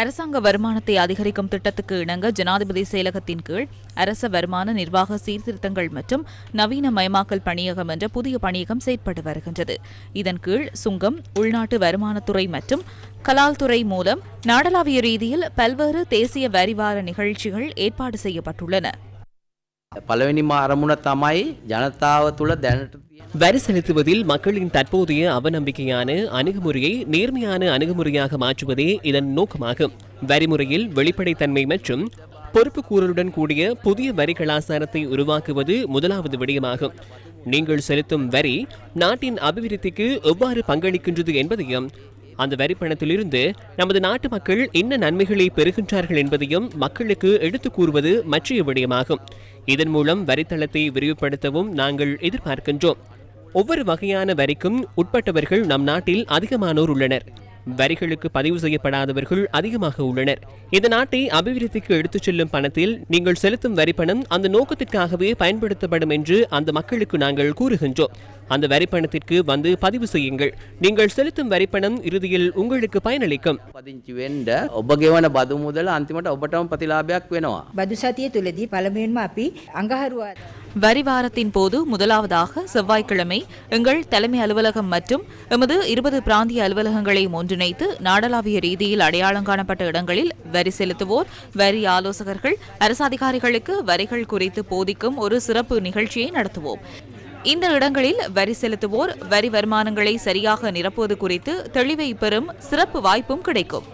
அரசாங்க வருமானத்தை அதிகரிக்கும் திட்டத்துக்கு இணங்க ஜனாதிபதி செயலகத்தின் கீழ் அரச வருமான நிர்வாக சீர்திருத்தங்கள் மற்றும் நவீனமயமாக்கல் பணியகம் என்ற புதிய பணியகம் செயற்பட்டு வருகின்றது. இதன் கீழ் சுங்கம் உள்நாட்டு வருமானத்துறை மற்றும் கலால்துறை மூலம் நாடளாவிய ரீதியில் பல்வேறு தேசிய வரிவார நிகழ்ச்சிகள் ஏற்பாடு செய்யப்பட்டுள்ளன. පළවෙනිම අරමුණ තමයි ජනතාව තුළ දැනට තියෙන வரி செலுத்துவதில் மக்களின் தற்போதைய அவநம்பிக்கையான அணுகுமுறையை நேர்மையான அணுகுமுறையாக மாற்றுவதே இதன் நோக்கமாகும் வரிமுறையில் வெளிப்படைத்தன்மை மற்றும் பொறுப்புக்கூறலுடன் கூடிய புதிய வரி கலாச்சாரத்தை உருவாக்குவது முதலாவது விடயமாகும் நீங்கள் செலுத்தும் வரி நாட்டின் அபிவிருத்திக்கு எவ்வாறு பங்களிக்கின்றது என்பதையும் அந்த வரி பணத்திலிருந்து நமது நாட்டு மக்கள் என்ன நன்மைகளை பெறுகின்றார்கள் என்பதையும் மக்களுக்கு எடுத்துக் கூறுவது மற்றைய விடயமாகும் இதன் மூலம் வரித்தளத்தை விரிவுபடுத்தவும் நாங்கள் எதிர்பார்க்கின்றோம். ஒவ்வொரு வகையான வரிக்கும் உட்பட்டவர்கள் நம் நாட்டில் அதிகமானோர் உள்ளனர். வரிகளுக்கு பதிவு செய்யப்படாதவர்கள் அதிகமாக உள்ளனர். இந்த நாட்டை அபிவிருத்திக்கு எடுத்துச் செல்லும் பணத்தில் நீங்கள் செலுத்தும் வரிப்பணம் அந்த நோக்கத்திற்காகவே பயன்படுத்தப்படும் என்று அந்த மக்களுக்கு நாங்கள் கூறுகின்றோம். அந்த வரிப்பணத்திற்கு வந்து பதிவு செய்யுங்கள். நீங்கள் செலுத்தும் வரிப்பணம் இறுதியில் உங்களுக்கு பயனளிக்கும். பதிஞ்சு வேண்ட ஒப்பகேவன பது முதல் அந்திமட்ட ஒப்பட்டம் பதிலாபியாக வேணும் பதுசாத்திய துளதி பலமேன்மா அப்பி அங்கஹருவார் வரி வாரத்தின் போது முதலாவதாக செவ்வாய்க்கிழமை எங்கள் தலைமை அலுவலகம் மற்றும் எமது இருபது பிராந்திய அலுவலகங்களை ஒன்றிணைத்து நாடளாவிய ரீதியில் அடையாளம் காணப்பட்ட இடங்களில் வரி செலுத்துவோர் வரி ஆலோசகர்கள் அரசு அதிகாரிகளுக்கு வரிகள் குறித்து போதிக்கும் ஒரு சிறப்பு நிகழ்ச்சியை நடத்துவோம். இந்த இடங்களில் வரி செலுத்துவோர் வரி வருமானங்களை சரியாக நிரப்புவது குறித்து தெளிவை பெறும் சிறப்பு வாய்ப்பும் கிடைக்கும்.